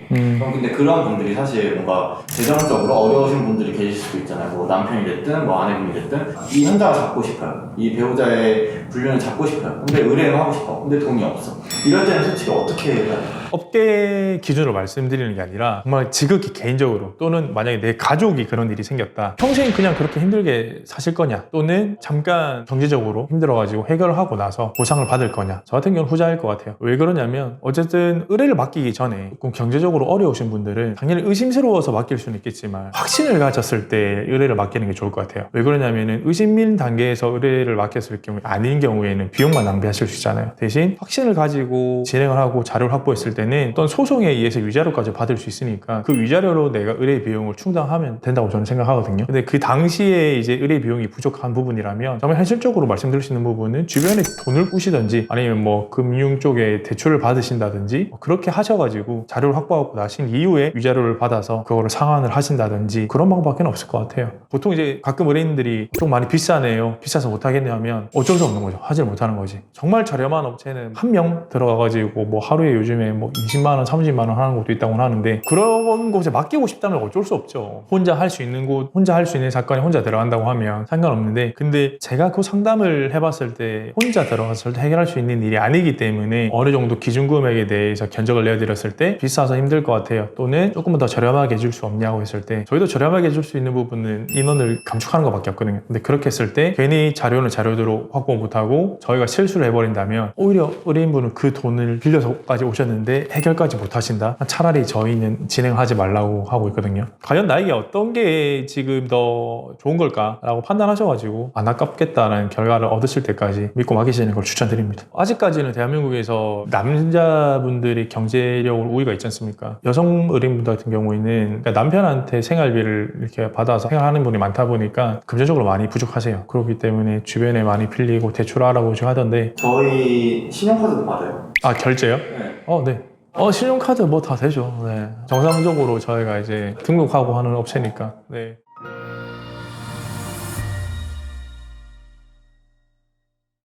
Mm. 그럼 근데 그런 분들이 사실 뭔가 재정적으로 어려우신 분들이 계실 수도 있잖아요. 뭐 남편이 됐든 뭐 아내분이 됐든 이 현장을 잡고 싶어요. 이 배우자의 분류는 잡고 싶어요. 근데 의뢰는 하고 싶어. 근데 돈이 없어. 이럴 때는 솔직히 어떻게 해야 돼요? 업계 기준으로 말씀드리는 게 아니라 정말 지극히 개인적으로 또는 만약에 내 가족이 그런 일이 생겼다 평생 그냥 그렇게 힘들게 사실 거냐 또는 잠깐 경제적으로 힘들어가지고 해결을 하고 나서 보상을 받을 거냐 저 같은 경우는 후자일 것 같아요 왜 그러냐면 어쨌든 의뢰를 맡기기 전에 조금 경제적으로 어려 우신 분들은 당연히 의심스러워서 맡길 수는 있겠지만 확신을 가졌을 때 의뢰를 맡기는 게 좋을 것 같아요 왜 그러냐면은 의심민 단계에서 의뢰를 맡겼을 경우에 아닌 경우에는 비용만 낭비하실 수 있잖아요 대신 확신을 가지고 진행을 하고 자료를 확보했을 때는 어떤 소송에 의해서 위자료까지 받을 수 있으니까 그 위자료로 내가 의뢰 비용을 충당하면 된다고 저는 생각하거든요. 근데 그 당시에 이제 의뢰 비용이 부족한 부분이라면 정말 현실적으로 말씀드릴 수 있는 부분은 주변에 돈을 꾸시든지 아니면 뭐 금융 쪽에 대출을 받으신다든지 뭐 그렇게 하셔가지고 자료를 확보하고 나신 이후에 위자료를 받아서 그거를 상환을 하신다든지 그런 방법밖에 없을 것 같아요. 보통 이제 가끔 의뢰인들이 좀 많이 비싸네요. 비싸서 못하겠네 하면 어쩔 수 없는 거죠. 하질 못하는 거지. 정말 저렴한 업체는 한 명 들어가가지고 뭐 하루에 요즘에 뭐 20만 원, 30만 원 하는 곳도 있다고 하는데 그런 곳에 맡기고 싶다면 어쩔 수 없죠. 혼자 할 수 있는 곳, 혼자 할 수 있는 사건에 혼자 들어간다고 하면 상관없는데 근데 제가 그 상담을 해봤을 때 혼자 들어가서 절대 해결할 수 있는 일이 아니기 때문에 어느 정도 기준 금액에 대해서 견적을 내어드렸을 때 비싸서 힘들 것 같아요. 또는 조금은 더 저렴하게 해줄 수 없냐고 했을 때 저희도 저렴하게 해줄 수 있는 부분은 인원을 감축하는 것밖에 없거든요. 근데 그렇게 했을 때 괜히 자료는 자료대로 확보 못하고 저희가 실수를 해버린다면 오히려 의뢰인분은 그 돈을 빌려서까지 오셨는데 해결까지 못하신다? 차라리 저희는 진행하지 말라고 하고 있거든요. 과연 나에게 어떤 게 지금 더 좋은 걸까라고 판단하셔가지고 안 아깝겠다는 결과를 얻으실 때까지 믿고 맡기시는 걸 추천드립니다. 아직까지는 대한민국에서 남자분들이 경제력으로 우위가 있지 않습니까? 여성 의뢰인분들 같은 경우에는 그러니까 남편한테 생활비를 이렇게 받아서 생활하는 분이 많다 보니까 금전적으로 많이 부족하세요. 그렇기 때문에 주변에 많이 빌리고 대출 알아보시고 하던데 저희 신용카드도 받아요. 아 결제요? 네. 어, 네. 어, 신용카드 뭐 다 되죠. 네. 정상적으로 저희가 이제 등록하고 하는 업체니까. 네.